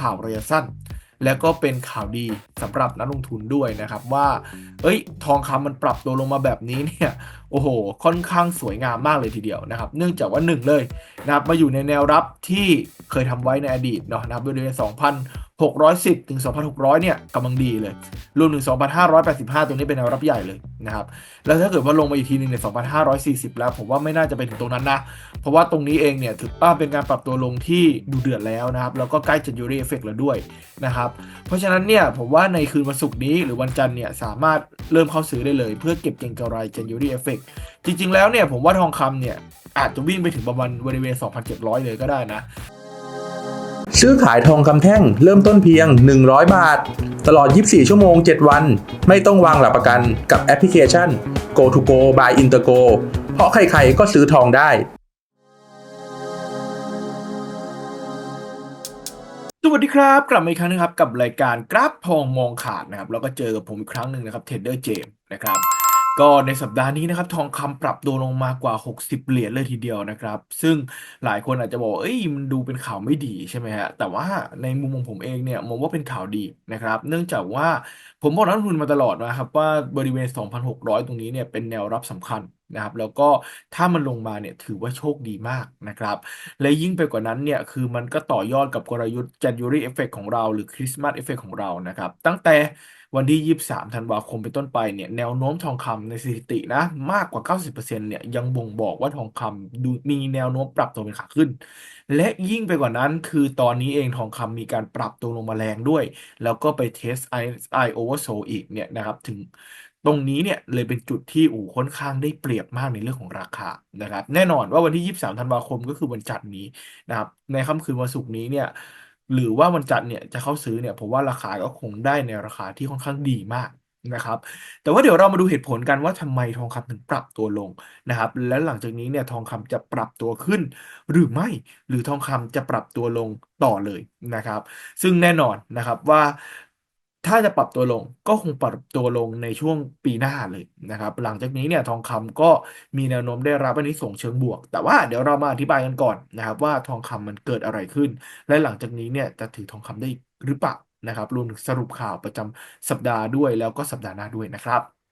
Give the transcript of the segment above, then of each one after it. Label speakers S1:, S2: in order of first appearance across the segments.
S1: ข่าวระยะสั้น แล้วก็เป็นข่าวดีสำหรับนักลงทุนด้วยนะครับว่า เอ้ย ทองคำมันปรับตัวลงมาแบบนี้เนี่ย โอ้โห ค่อนข้างสวยงามมากเลยทีเดียวนะครับ เนื่องจากว่าหนึ่งเลยนะครับมาอยู่ในแนวรับที่เคยทำไว้ในอดีตเนาะนะครับบริเวณ 610 ถึง 2,600 เนี่ยกำลังดีเลย รวมถึง 2,585 ตรงนี้เป็นแนวรับใหญ่เลยนะครับ แล้วถ้าเกิดว่าลงมาอีกทีหนึงเนี่ย2,540 แล้ว ผมว่าไม่น่าจะไปถึงตรงนั้นนะ เพราะว่าตรงนี้เองเนี่ยถือว่าเป็นการปรับตัวลงที่ดูเดือดแล้วนะครับ แล้วก็ใกล้จะยูรีเอฟเฟกแล้วด้วยนะครับ เพราะฉะนั้นเนี่ยผมว่าในคืนวันศุกร์นี้หรือวันจันทร์เนี่ยสามารถเริ่มเข้าซื้อได้เลย เพื่อเก็บเก็งกำไร January Effect จริง ๆ แล้วเนี่ยผมว่าทองคำเนี่ยอาจจะวิ่งไปถึงประมาณบริเวณ 2,700 เลยก็ได้นะ
S2: ซื้อขายทองคำแท่งเริ่มต้นเพียง 100 บาท ตลอด 24 ชั่วโมง 7 วัน ไม่ต้องวางหลักประกันกับแอปพลิเคชัน Go to Go by Intergo เพราะใครๆก็ซื้อทองได้
S1: สวัสดีครับ กลับมาอีกครั้งนะครับ กับรายการกราฟทองมองขาดนะครับ แล้วก็เจอกับผมอีกครั้งหนึ่งนะครับเทรดเดอร์เจมนะครับ ก็ในสัปดาห์นี้นะครับ ทองคำปรับตัวลงมากว่า 60 เหรียญเลยทีเดียวนะครับ ซึ่งหลายคนอาจจะบอกเอ้ยมันดูเป็นข่าวไม่ดีใช่ไหมฮะแต่ว่าในมุมของผมเองเนี่ยมองว่าเป็นข่าวดีนะครับ เนื่องจากว่าผมบอกนักลงทุนมาตลอดนะครับ ว่าบริเวณ 2,600 ตรงนี้เนี่ยเป็นแนวรับสำคัญ นะครับแล้วก็ถ้ามันลงมาเนี่ยถือว่าโชคดีมากนะครับ และยิ่งไปกว่านั้นเนี่ยคือมันก็ต่อยอดกับกลยุทธ์ January Effect ของเราหรือ Christmas Effect ของเรานะครับ ตั้งแต่วันที่ 23 ธันวาคมเป็นต้นไปเนี่ยแนวโน้มทองคำในสถิตินะมากกว่า 90%เนี่ยยังบ่งบอกว่าทองคำดูมีแนวโน้มปรับตัวเป็นขาขึ้น และยิ่งไปกว่านั้นคือตอนนี้เองทองคำมีการปรับตัวลงมาแรงด้วย แล้วก็ไปเทส RSI oversold อีกเนี่ยนะครับถึง ตรงนี้เนี่ยเลยเป็นจุดที่อู่ค่อนข้างได้เปรียบมากในเรื่องของราคานะครับ แน่นอนว่าวันที่ 23 ธันวาคมก็คือวันจันทร์นี้นะครับ ในค่ำคืนวันศุกร์นี้เนี่ยหรือว่าวันจันทร์เนี่ยจะเข้าซื้อเนี่ยผมว่าราคาก็คงได้ในราคาที่ค่อนข้างดีมากนะครับ แต่ว่าเดี๋ยวเรามาดูเหตุผลกันว่าทำไมทองคำถึงปรับตัวลงนะครับ และหลังจากนี้เนี่ยทองคำจะปรับตัวขึ้น หรือไม่ หรือทองคำจะปรับตัวลงต่อเลยนะครับ ซึ่งแน่นอนนะครับว่า ถ้าจะปรับตัวลงก็คงปรับตัวลงในช่วงปีหน้าเลยนะครับ หลังจากนี้เนี่ยทองคำก็มีแนวโน้มได้รับอันนี้ส่งส์เชิงบวก แต่ว่าเดี๋ยวเรามาอธิบายกันก่อนนะครับ ว่าทองคำมันเกิดอะไรขึ้น และหลังจากนี้เนี่ยจะถือทองคำได้หรือเปล่านะครับรวมถึงสรุปข่าวประจำสัปดาห์ด้วย แล้วก็สัปดาห์หน้าด้วยนะครับ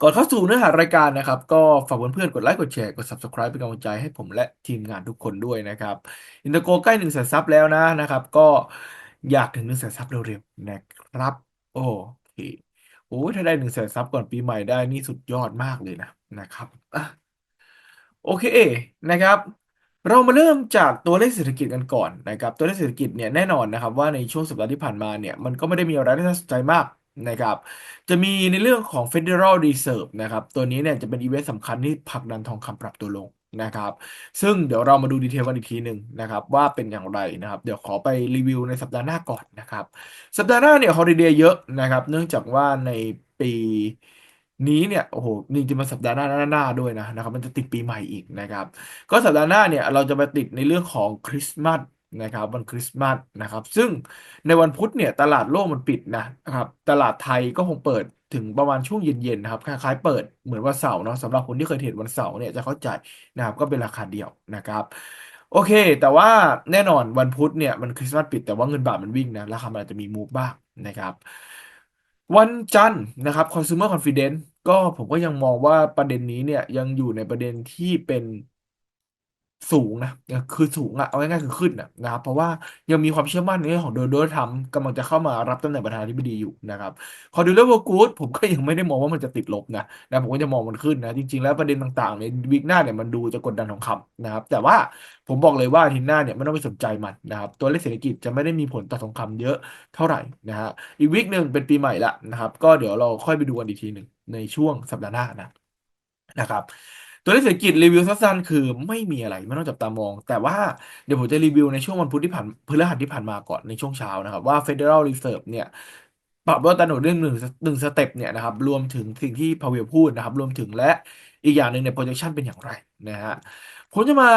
S1: ก่อนเข้าสู่เนื้อหารายการนะครับ ก็ฝากเพื่อนๆกดไลค์กดแชร์กด subscribe เป็นกำลังใจให้ผมและทีมงานทุกคนด้วยนะครับ อินเตอร์โกใกล้หนึ่งแสนซับแล้วนะนะครับ ก็ อยากถึงหนึ่งแสนซับเร็วๆนะครับ โอเคโอ้ยถ้าได้หนึ่งแสนซับก่อนปีใหม่ได้นี่สุดยอดมากเลยนะนะครับอะโอเคนะครับ เรามาเริ่มจากตัวเลขเศรษฐกิจกันก่อนนะครับ ตัวเลขเศรษฐกิจเนี่ยแน่นอนนะครับว่าในช่วงสัปดาห์ที่ผ่านมาเนี่ยมันก็ไม่ได้มีอะไรที่น่าสนใจมากนะครับ จะมีในเรื่องของ Federal Reserve นะครับ ตัวนี้เนี่ยจะเป็นอีเวนต์สำคัญที่ผลักดันทองคำปรับตัวลง นะครับ ซึ่งเดี๋ยวเรามาดูดีเทลกันอีกทีหนึ่งนะครับ ว่าเป็นอย่างไรนะครับ เดี๋ยวขอไปรีวิวในสัปดาห์หน้าก่อนนะครับ สัปดาห์หน้าเนี่ยฮอลิเดย์เยอะนะครับ เนื่องจากว่าในปีนี้เนี่ยโอ้โหนี่จะมาสัปดาห์หน้าหน้าหน้าด้วยนะนะครับ มันจะติดปีใหม่อีกนะครับ ก็สัปดาห์หน้าเนี่ยเราจะมาติดในเรื่องของคริสต์มาสนะครับวันคริสต์มาสนะครับ ซึ่งในวันพุธเนี่ยตลาดโลกมันปิดนะครับ ตลาดไทยก็คงเปิด ถึงประมาณช่วงเย็นๆนะครับคล้ายๆเปิดเหมือนวันเสาร์เนาะสำหรับคนที่เคยเทรดวันเสาร์เนี่ยจะเข้าใจนะครับก็เป็นราคาเดียวนะครับ โอเค แต่ว่าแน่นอนวันพุธเนี่ยมันคริสต์มาสปิดแต่ว่าเงินบาทมันวิ่งนะราคามันอาจจะมีมูฟบ้างนะครับวันจันทร์นะครับ consumer confidence ก็ผมก็ยังมองว่าประเด็นนี้เนี่ยยังอยู่ในประเด็นที่เป็น สูงนะคือสูงอะเอาง่ายๆคือขึ้นอะนะครับเพราะว่ายังมีความเชื่อมั่นในเรื่องของโดนัลด์ทรัมป์กำลังจะเข้ามารับตำแหน่งประธานาธิบดีอยู่นะครับคอดูเลเวอร์กูดผมก็ยังไม่ได้มองว่ามันจะติดลบนะนะผมก็จะมองมันขึ้นนะจริงๆแล้วประเด็นต่างๆในวิกหน้าเนี่ยมันดูจะกดดันทองคำนะครับ แต่ว่าผมบอกเลยว่าทิตย์หน้าเนี่ยไม่ต้องไปสนใจมันนะครับตัวเลขเศรษฐกิจจะไม่ได้มีผลต่อทองคำเยอะเท่าไหร่นะฮะอีกวิกหนึ่งเป็นปีใหม่ละนะครับ ก็เดี๋ยวเราค่อยไปดูกันอีกทีหนึ่งในช่วงสัปดาห์หน้านะนะครับ ตัวเลขเศรษฐกิจรีวิวสั้นๆคือไม่มีอะไรไม่ต้องจับตามอง แต่ว่าเดี๋ยวผมจะรีวิวในช่วงวันพุธที่ผ่านพฤหัสที่ผ่านมาก่อนในช่วงเช้านะครับ ว่า Federal Reserve เนี่ยปรับลดอัตราดอกเรื่องหนึ่งหนึ่งสเต็ปเนี่ยนะครับรวมถึงสิ่งที่พาเวลพูดนะครับ รวมถึงและอีกอย่างหนึ่งใน projection เป็นอย่างไรนะฮะผมจะมา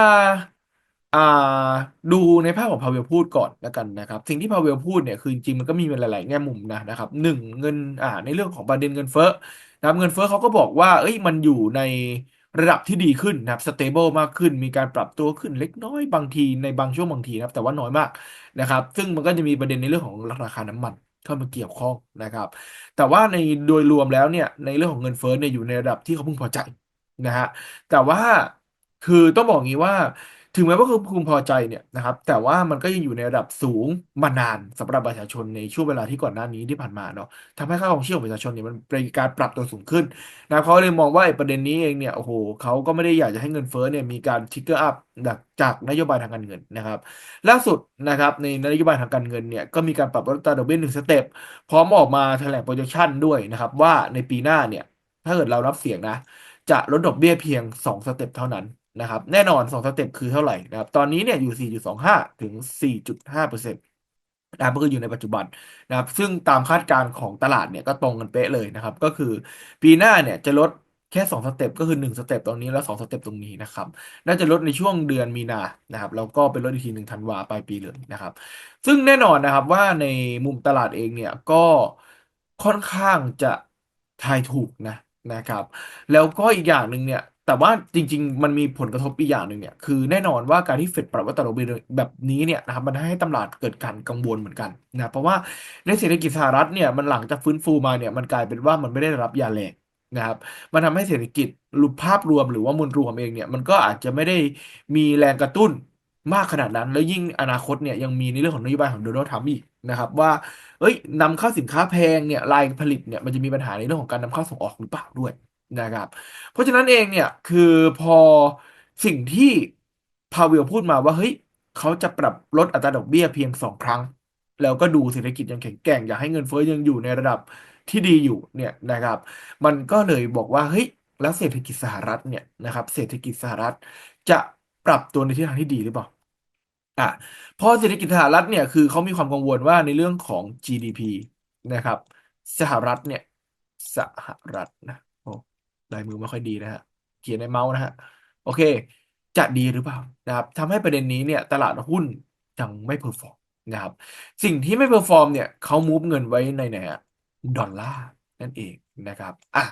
S1: ดูในภาพของพาเวลพูดก่อนแล้วกันนะครับ สิ่งที่พาเวลพูดเนี่ยคือจริงมันก็มีหลาย ๆ แง่มุมนะนะครับหนึ่งเงินในเรื่องของประเด็นเงินเฟ้อนะครับเงินเฟ้อเขาก็บอกว่า เอ้ยมันอยู่ใน ระดับที่ดีขึ้นนะครับสเตเบิลมากขึ้น มีการปรับตัวขึ้นเล็กน้อยบางทีในบางช่วงบางทีนะครับ แต่ว่าน้อยมากนะครับ ซึ่งมันก็จะมีประเด็นในเรื่องของราคาน้ำมันเข้ามาเกี่ยวข้องนะครับ แต่ว่าในโดยรวมแล้วเนี่ยในเรื่องของเงินเฟ้อเนี่ยอยู่ในระดับที่เขาพึงพอใจนะฮะแต่ว่าคือต้องบอกงี้ว่า ถึงแม้ว่าคุณพึงพอใจเนี่ยนะครับแต่ว่ามันก็ยังอยู่ในระดับสูงมานานสำหรับประชาชนในช่วงเวลาที่ก่อนหน้านี้ที่ผ่านมาเนาะทำให้ค่าครองชีพของประชาชนเนี่ยมันเป็นการปรับตัวสูงขึ้นนะเขาเลยมองว่าไอ้ประเด็นนี้เองเนี่ยโอ้โหเขาก็ไม่ได้อยากจะให้เงินเฟ้อเนี่ยมีการทิกเกอร์อัพจากนโยบายทางการเงินนะครับ ล่าสุดนะครับในนโยบายทางการเงินเนี่ยก็มีการปรับลดอัตราดอกเบี้ยหนึ่งสเต็ปพร้อมออกมาแถลง projection ด้วยนะครับว่าในปีหน้าเนี่ยถ้าเกิดเรารับเสียงนะจะลดดอกเบี้ยเพียง 2 สเต็ปเท่านั้น นะครับ แน่นอน2สเต็ปคือเท่าไหร่นะครับ ตอนนี้เนี่ยอยู่ 4.25 ถึง 4.5เปอร์เซ็นต์นะครับก็คืออยู่ในปัจจุบันนะครับ ซึ่งตามคาดการณ์ของตลาดเนี่ยก็ตรงกันเป๊ะเลยนะครับ ก็คือปีหน้าเนี่ยจะลดแค่ 2 สเต็ปก็คือ 1 สเต็ปตรงนี้แล้ว 2 สเต็ปตรงนี้นะครับ น่าจะลดในช่วงเดือนมีนานะครับแล้วก็เป็นลดอีกทีหนึ่งธันวาปลายปีเลยนะครับ ซึ่งแน่นอนนะครับว่าในมุมตลาดเองเนี่ยก็ค่อนข้างจะทายถูกนะนะครับ แล้วก็อีกอย่างหนึ่งเนี่ย แต่ว่าจริง ๆ มันมีผลกระทบอีกอย่างหนึ่งเนี่ย คือแน่นอนว่าการที่เฟดปรับอัตราดอกเบี้ยแบบนี้เนี่ยนะครับมันให้ตลาดเกิดการกังวลเหมือนกันนะเพราะว่าในเศรษฐกิจสหรัฐเนี่ยมันหลังจากฟื้นฟูมาเนี่ยมันกลายเป็นว่ามันไม่ได้รับยาแรงนะครับมันทำให้เศรษฐกิจรูปภาพรวมหรือว่ามวลรวมเองเนี่ยมันก็อาจจะไม่ได้มีแรงกระตุ้นมากขนาดนั้น แล้วยิ่งอนาคตเนี่ยยังมีในเรื่องของนโยบายของโดนัลด์ทรัมป์อีกนะครับว่าเอ้ยนำเข้าสินค้าแพงเนี่ยรายผลิตเนี่ยมันจะมีปัญหาในเรื่องของการนำเข้าส่งออกหรือเปล่าด้วย นะครับ เพราะฉะนั้นเองเนี่ยคือพอสิ่งที่พาเวลพูดมาว่าเฮ้ยเขาจะปรับลดอัตราดอกเบี้ยเพียงสองครั้ง แล้วก็ดูเศรษฐกิจยังแข็งแกร่งอยากให้เงินเฟ้อยังอยู่ในระดับที่ดีอยู่เนี่ยนะครับ มันก็เลยบอกว่าเฮ้ยแล้วเศรษฐกิจสหรัฐเนี่ยนะครับเศรษฐกิจสหรัฐจะปรับตัวในทิศทางที่ดีหรือเปล่าอะเพราะเศรษฐกิจสหรัฐเนี่ยคือเขามีความกังวลว่าในเรื่องของ GDP นะครับ สหรัฐเนี่ยสหรัฐนะ ลายมือไม่ค่อยดีนะฮะเขียนในเมาส์นะฮะโอเค จะดีหรือเปล่านะครับทำให้ประเด็นนี้เนี่ยตลาดหุ้นยังไม่เพอร์ฟอร์มนะครับสิ่งที่ไม่เพอร์ฟอร์มเนี่ยเขามูฟเงินไว้ในไหนอะดอลลาร์นั่นเองนะครับอะ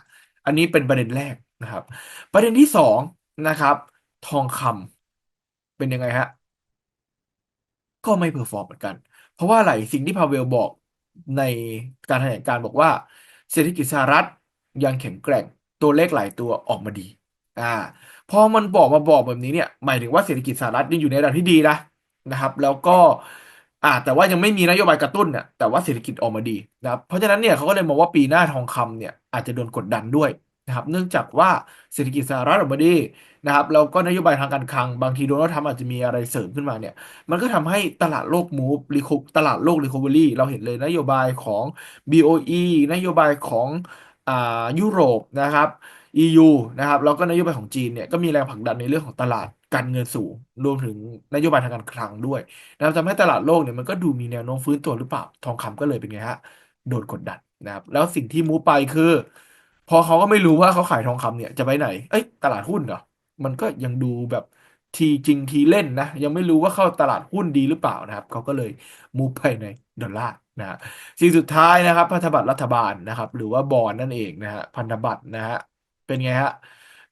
S1: อันนี้เป็นประเด็นแรกนะครับ ประเด็นที่สองนะครับ ทองคำเป็นยังไงฮะก็ไม่เพอร์ฟอร์มเหมือนกัน เพราะว่าอะไรสิ่งที่พาเวลบอกในการแถลงการ์บอกว่า เศรษฐกิจสหรัฐยังแข็งแกร่ง ตัวเลขหลายตัวออกมาดี อ่า พอมันบอกมาบอกแบบนี้เนี่ย หมายถึงว่าเศรษฐกิจสหรัฐยังอยู่ในระดับที่ดีนะนะครับ แล้วก็ อ่า แต่ว่ายังไม่มีนโยบายกระตุ้นเนี่ยแต่ว่าเศรษฐกิจออกมาดีนะครับ เพราะฉะนั้นเนี่ยเขาก็เลยมองว่าปีหน้าทองคำเนี่ยอาจจะโดนกดดันด้วยนะครับ เนื่องจากว่าเศรษฐกิจสหรัฐออกมาดีนะครับ แล้วก็นโยบายทางการคลัง บางทีโดนัลด์ทรัมป์อาจจะมีอะไรเสริมขึ้นมาเนี่ย มันก็ทำให้ตลาดโลกมูฟรีคตลาดโลกรีค o เวอรี่เราเห็นเลยนโยบายของ BOE นโยบายของ ยุโรปนะครับ EU นะครับแล้วก็นโยบายของจีนเนี่ยก็มีแรงผลักดันในเรื่องของตลาดการเงินสูง รวมถึงนโยบายทางการคลังด้วยนะครับทำให้ตลาดโลกเนี่ยมันก็ดูมีแนวโน้มฟื้นตัวหรือเปล่า ทองคำก็เลยเป็นไงฮะโดนกดดันนะครับแล้วสิ่งที่มูไปคือ พอเขาก็ไม่รู้ว่าเขาขายทองคำเนี่ยจะไปไหน เอ้ยตลาดหุ้นเหรอมันก็ยังดูแบบทีจริงทีเล่นนะ ยังไม่รู้ว่าเข้าตลาดหุ้นดีหรือเปล่านะครับเขาก็เลยมูไปใน ดอลลาร์นะฮะสิ่งสุดท้ายนะครับ พันธบัตรรัฐบาลนะครับ หรือว่าบอนนั่นเองนะฮะพันธบัตรนะฮะเป็นไงฮะ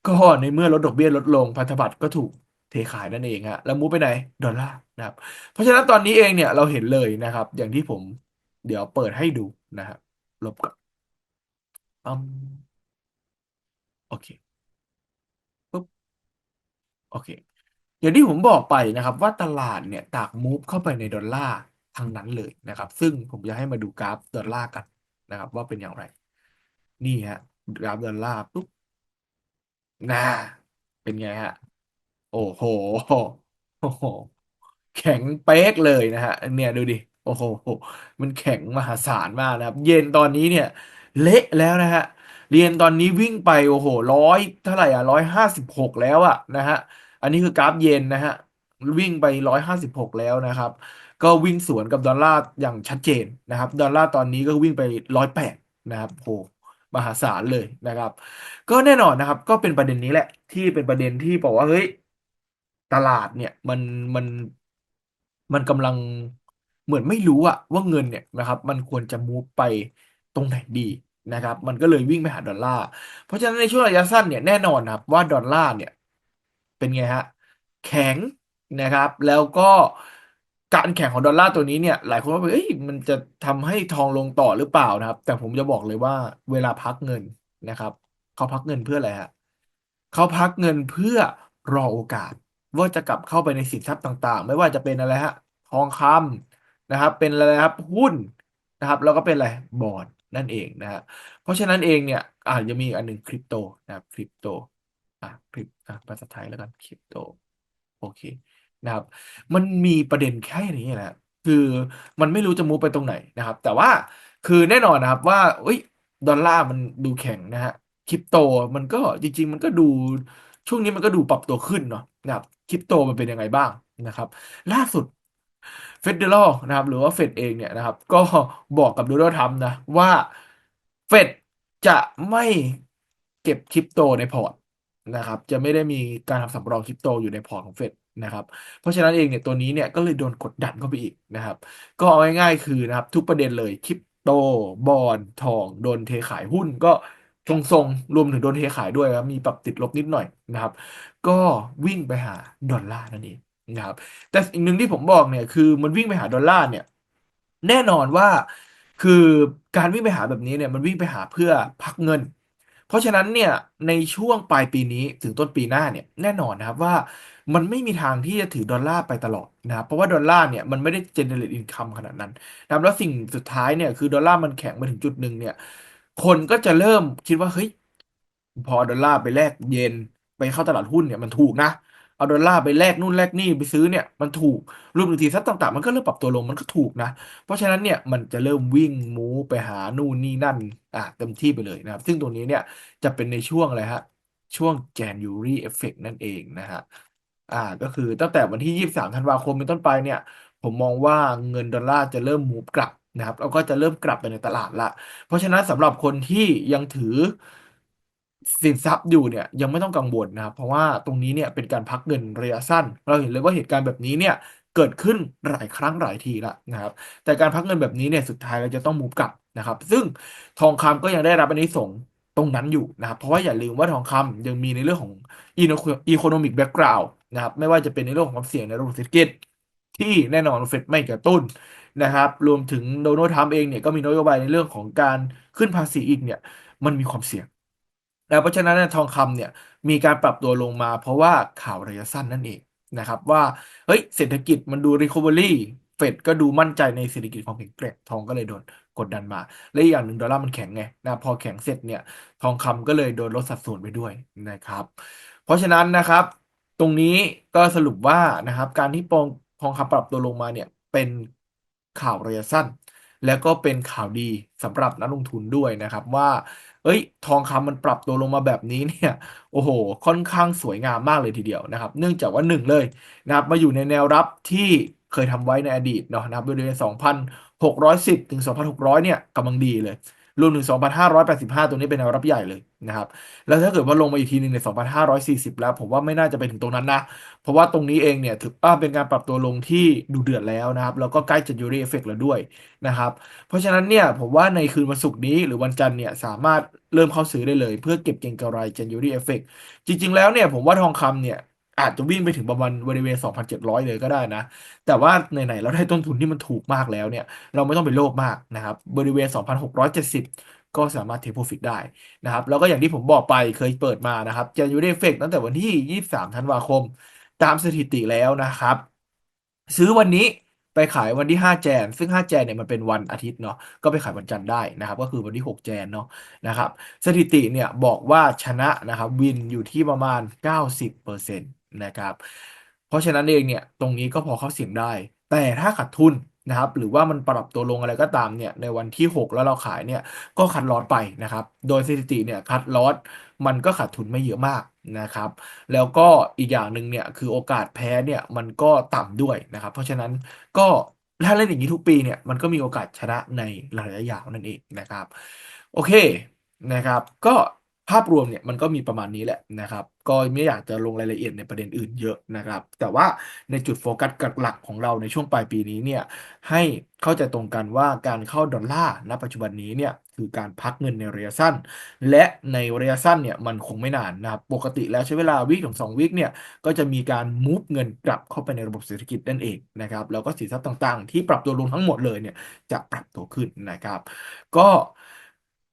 S1: ก็ในเมื่อลดดอกเบี้ยลดลงพันธบัตรก็ถูกเทขายนั่นเองฮะแล้วมูฟไปไหนดอลลาร์นะครับ เพราะฉะนั้นตอนนี้เองเนี่ยเราเห็นเลยนะครับ อย่างที่ผมเดี๋ยวเปิดให้ดูนะครับลบก่อนอืมโอเคปุ๊บโอเคอย่างที่ผมบอกไปนะครับ ว่าตลาดเนี่ยตากมูฟเข้าไปในดอลลาร์ ทั้งนั้นเลยนะครับ ซึ่งผมจะให้มาดูกราฟดอลลาร์กันนะครับ ว่าเป็นอย่างไร นี่ฮะกราฟดอลลาร์ปุ๊บน่าเป็นไงฮะ โอ้โหโอ้โห แข็งเป๊กเลยนะฮะเนี่ยดูดิโอ้โห มันแข็งมหาศาลมากนะครับ เย็นตอนนี้เนี่ย เละแล้วนะฮะ เรียนตอนนี้วิ่งไปโอ้โหร้อยเท่าไหร่อะร้อยห้าสิบหกแล้วอะนะฮะ อันนี้คือกราฟเย็นนะฮะ วิ่งไปร้อยห้าสิบหกแล้วนะครับ ก็วิ่งสวนกับดอลลาร์อย่างชัดเจนนะครับ ดอลลาร์ตอนนี้ก็วิ่งไปร้อยแปดนะครับโหมหาศาลเลยนะครับ ก็แน่นอนนะครับ ก็เป็นประเด็นนี้แหละ ที่เป็นประเด็นที่บอกว่าเฮ้ยตลาดเนี่ยมันมันมันกำลังเหมือนไม่รู้อะว่าเงินเนี่ยนะครับ มันควรจะมูฟไปตรงไหนดีนะครับ มันก็เลยวิ่งไปหาดอลลาร์เพราะฉะนั้นในช่วงระยะสั้นเนี่ยแน่นอนครับว่าดอลลาร์เนี่ย เป็นไงฮะแข็งนะครับ แล้วก็ การแข็งของดอลลาร์ตัวนี้เนี่ย หลายคนว่าเอ้ยมันจะทำให้ทองลงต่อหรือเปล่านะครับ แต่ผมจะบอกเลยว่าเวลาพักเงินนะครับเขาพักเงินเพื่ออะไรฮะเขาพักเงินเพื่อรอโอกาส ว่าจะกลับเข้าไปในสินทรัพย์ต่าง ๆ ไม่ว่าจะเป็นอะไรฮะทองคำนะครับ เป็นอะไรครับหุ้นนะครับ แล้วก็เป็นอะไรบอนด์นั่นเองนะฮะเพราะฉะนั้นเองเนี่ยอาจจะมีอันหนึ่งคริปโตนะครับคริปโตอะคริปอะภาษาไทยแล้วกันคริปโตโอเค นะครับ มันมีประเด็นแค่นี้แหละ คือมันไม่รู้จะมูฟไปตรงไหนนะครับ แต่ว่าคือแน่นอนนะครับว่าเอ้ยดอลลาร์มันดูแข็งนะฮะคริปโตมันก็จริง ๆ มันก็ดูช่วงนี้มันก็ดูปรับตัวขึ้นเนาะนะครับคริปโตมันเป็นยังไงบ้างนะครับ ล่าสุดเฟดเดอรัลนะครับ หรือว่าเฟดเองเนี่ยนะครับ ก็บอกกับโดนัลด์ทรัมป์นะ ว่าเฟดจะไม่เก็บคริปโตในพอร์ตนะครับ จะไม่ได้มีการทำสำรองคริปโตอยู่ในพอร์ตของเฟด นะครับ เพราะฉะนั้นเองเนี่ยตัวนี้เนี่ยก็เลยโดนกดดันเข้าไปอีกนะครับ ก็เอาง่ายๆคือนะครับ ทุกประเด็นเลยคริปโตบอลทองโดนเทขายหุ้นก็ทรงๆรวมถึงโดนเทขายด้วยครับมีปรับติดลบนิดหน่อยนะครับ ก็วิ่งไปหาดอลลาร์นั่นเองนะครับ แต่สิ่งหนึ่งที่ผมบอกเนี่ยคือมันวิ่งไปหาดอลลาร์เนี่ยแน่นอนว่าคือการวิ่งไปหาแบบนี้เนี่ยมันวิ่งไปหาเพื่อพักเงิน เพราะฉะนั้นเนี่ยในช่วงปลายปีนี้ถึงต้นปีหน้าเนี่ยแน่นอนนะครับว่า มันไม่มีทางที่จะถือดอลลาร์ไปตลอดนะครับเพราะว่าดอลลาร์เนี่ยมันไม่ได้ generate income ขนาดนั้นนะครับแล้วสิ่งสุดท้ายเนี่ยคือดอลลาร์มันแข็งมาถึงจุดหนึ่งเนี่ยคนก็จะเริ่มคิดว่าเฮ้ยพอดอลลาร์ไปแลกเยนไปเข้าตลาดหุ้นเนี่ยมันถูกนะเอาดอลลาร์ไปแลกนู่นแลกนี่ไปซื้อเนี่ยมันถูกรวมถึงทีซับต่างๆ มันก็เริ่มปรับตัวลงมันก็ถูกนะ เพราะฉะนั้นเนี่ยมันจะเริ่มวิ่งมูไปหานู่นนี่นั่นอะเต็มที่ไปเลยนะครับ ซึ่งตรงนี้เนี่ยจะเป็นในช่วงอะไรฮะช่วง January effect นั่นเองนะฮะ อ่า ก็คือตั้งแต่วันที่ 23 ธันวาคมเป็นต้นไปเนี่ย ผมมองว่าเงินดอลลาร์จะเริ่มมูฟกลับนะครับ แล้วก็จะเริ่มกลับไปในตลาดละ เพราะฉะนั้นสำหรับคนที่ยังถือสินทรัพย์อยู่เนี่ยยังไม่ต้องกังวลนะครับ เพราะว่าตรงนี้เนี่ยเป็นการพักเงินระยะสั้น เราเห็นเลยว่าเหตุการณ์แบบนี้เนี่ยเกิดขึ้นหลายครั้งหลายทีละนะครับ แต่การพักเงินแบบนี้เนี่ยสุดท้ายเราจะต้องมูฟกลับนะครับ ซึ่งทองคำก็ยังได้รับอันนี้ส่งส์ตรงนั้นอยู่นะครับ เพราะว่าอย่าลืมว่าทองคำยังมีในเรื่องของอีโคโนะครับไม่ว่าจะเป็นในเรื่องของความเสี่ยงในระบบเศรษฐกิจ ที่แน่นอนเฟดไม่กระตุ้นนะครับ รวมถึงโดนัลด์ทรัมป์เองเนี่ยก็มีนโยบายในเรื่องของการขึ้นภาษีอีกเนี่ยมันมีความเสี่ยงนะเพราะฉะนั้นทองคำเนี่ยมีการปรับตัวลงมา เพราะว่าข่าวระยะสั้นนั่นเองนะครับว่าเฮ้ยเศรษฐกิจมันดู recovery เฟดก็ดูมั่นใจในเศรษฐกิจความแข็งแกร่งทองก็เลยโดนกดดันมา และอีกอย่างหนึ่งดอลลาร์มันแข็งไงนะพอแข็งเสร็จเนี่ยทองคำก็เลยโดนลดสัดส่วนไปด้วยนะครับ เพราะฉะนั้นนะครับ ตรงนี้ก็สรุปว่านะครับ การที่ปองทองคำปรับตัวลงมาเนี่ยเป็นข่าวระยะสั้น แล้วก็เป็นข่าวดีสำหรับนักลงทุนด้วยนะครับว่า เอ้ย ทองคำมันปรับตัวลงมาแบบนี้เนี่ย โอ้โห ค่อนข้างสวยงามมากเลยทีเดียวนะครับ เนื่องจากว่าหนึ่งเลยนะครับมาอยู่ในแนวรับที่เคยทำไว้ในอดีตเนาะนะครับบริเวณ2,610 ถึง 2,600 เนี่ยกำลังดีเลย รวมถึง 2,585 ตรงนี้เป็นแนวรับใหญ่เลยนะครับ แล้วถ้าเกิดว่าลงมาอีกทีหนึ่งใน 2,540 แล้ว ผมว่าไม่น่าจะไปถึงตรงนั้นนะ เพราะว่าตรงนี้เองเนี่ยถือว่าเป็นการปรับตัวลงที่ดูเดือดแล้วนะครับ แล้วก็ใกล้จะยูริเอฟเฟกต์แล้วด้วยนะครับ เพราะฉะนั้นเนี่ยผมว่าในคืนวันศุกร์นี้หรือวันจันทร์เนี่ยสามารถเริ่มเข้าซื้อได้เลย เพื่อเก็บเก็งกำไร January Effect จริง ๆ แล้วเนี่ยผมว่าทองคำเนี่ย อาจจะวิ่งไปถึงประมาณบริเวณ 2,700 เลยก็ได้นะ แต่ว่าไหนๆเราได้ต้นทุนที่มันถูกมากแล้วเนี่ย เราไม่ต้องไปโลภมากนะครับ บริเวณ 2,670 ก็สามารถเทคโปรฟิตได้นะครับ แล้วก็อย่างที่ผมบอกไปเคยเปิดมานะครับ January Effect ตั้งแต่วันที่ 23 ธันวาคม ตามสถิติแล้วนะครับ ซื้อวันนี้ไปขายวันที่ 5 แจน ซึ่ง 5 แจนเนี่ยมันเป็นวันอาทิตย์เนาะ ก็ไปขายวันจันทร์ได้นะครับ ก็คือวันที่ 6 แจนเนาะนะครับ สถิติเนี่ยบอกว่าชนะนะครับ วินอยู่ที่ประมาณ 90%น นะครับ เพราะฉะนั้นเองเนี่ยตรงนี้ก็พอเข้าเสี่ยงได้ แต่ถ้าขาดทุนนะครับหรือว่ามันปรับตัวลงอะไรก็ตามเนี่ยในวันที่ 6 แล้วเราขายเนี่ยก็คัดลอตไปนะครับ โดยสถิติเนี่ยคัดลอตมันก็ขาดทุนไม่เยอะมากนะครับ แล้วก็อีกอย่างหนึ่งเนี่ยคือโอกาสแพ้เนี่ยมันก็ต่ำด้วยนะครับ เพราะฉะนั้นก็ถ้าเล่นอย่างนี้ทุกปีเนี่ยมันก็มีโอกาสชนะในระยะยาวนั่นเองนะครับ โอเคนะครับ ก็ ภาพรวมเนี่ยมันก็มีประมาณนี้แหละนะครับ ก็ไม่อยากจะลงรายละเอียดในประเด็นอื่นเยอะนะครับ แต่ว่าในจุดโฟกัสหลักของเราในช่วงปลายปีนี้เนี่ยให้เข้าใจตรงกันว่าการเข้าดอลลาร์ณปัจจุบันนี้เนี่ยคือการพักเงินในระยะสั้น และในระยะสั้นเนี่ยมันคงไม่นานนะครับปกติแล้วใช้เวลาวิคถึงสองวิคเนี่ยก็จะมีการมูฟเงินกลับเข้าไปในระบบเศรษฐกิจนั่นเองนะครับแล้วก็สินทรัพย์ต่างๆ ที่ปรับตัวลงทั้งหมดเลยเนี่ยจะปรับตัวขึ้นนะครับ ก็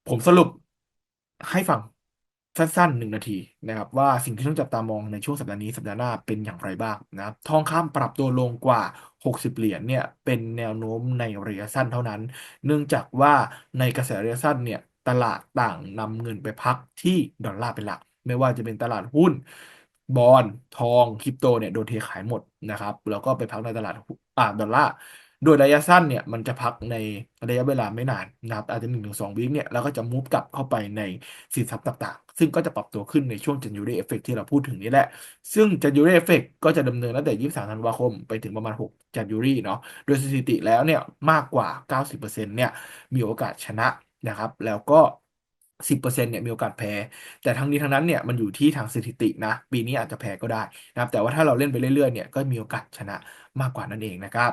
S1: ผมสรุปให้ฟัง สั้นๆหนึ่งนาทีนะครับว่าสิ่งที่ต้องจับตามองในช่วงสัปดาห์นี้สัปดาห์หน้าเป็นอย่างไรบ้างนะครับทองคำปรับตัวลงกว่า 60 เหรียญเนี่ยเป็นแนวโน้มในระยะสั้นเท่านั้น เนื่องจากว่าในกระแสระยะสั้นเนี่ยตลาดต่างนำเงินไปพักที่ดอลลาร์เป็นหลัก ไม่ว่าจะเป็นตลาดหุ้นบอลทองคริปโตเนี่ยโดนเทขายหมดนะครับแล้วก็ไปพักในตลาดอ่าดอลลาร์โดยระยะสั้นเนี่ยมันจะพักในระยะเวลาไม่นานนะครับอาจจะหนึ่งถึงสองวิคเนี่ยแล้วก็จะมูฟกลับเข้าไปในสินทรัพย์ต่าง ซึ่งก็จะปรับตัวขึ้นในช่วง January Effect ที่เราพูดถึงนี่แหละ ซึ่ง January Effect ก็จะดำเนินตั้งแต่ 23 ธันวาคม ไปถึงประมาณ 6 January เนาะ โดยสถิติแล้วเนี่ยมากกว่า 90%เนี่ยมีโอกาสชนะนะครับ แล้วก็ 10%เนี่ยมีโอกาสแพ้ แต่ทั้งนี้ทั้งนั้นเนี่ยมันอยู่ที่ทางสถิตินะ ปีนี้อาจจะแพ้ก็ได้นะครับแต่ว่าถ้าเราเล่นไปเรื่อยๆเนี่ยก็มีโอกาสชนะมากกว่านั่นเองนะครับ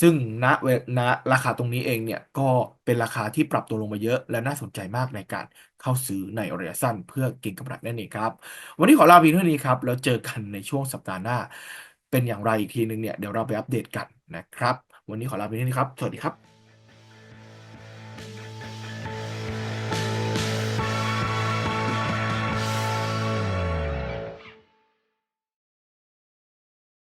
S1: ซึ่งณเวณราคาตรงนี้เองเนี่ยก็เป็นราคาที่ปรับตัวลงมาเยอะ และน่าสนใจมากในการเข้าซื้อในระยะสั้นเพื่อเก็งกำไรนั่นเองครับ วันนี้ขอลาเพียงเท่านี้ครับแล้วเจอกันในช่วงสัปดาห์หน้า เป็นอย่างไรอีกทีนึงเนี่ยเดี๋ยวเราไปอัปเดตกันนะครับ วันนี้ขอลาเพียงเท่านี้ครับสวัสดีครับ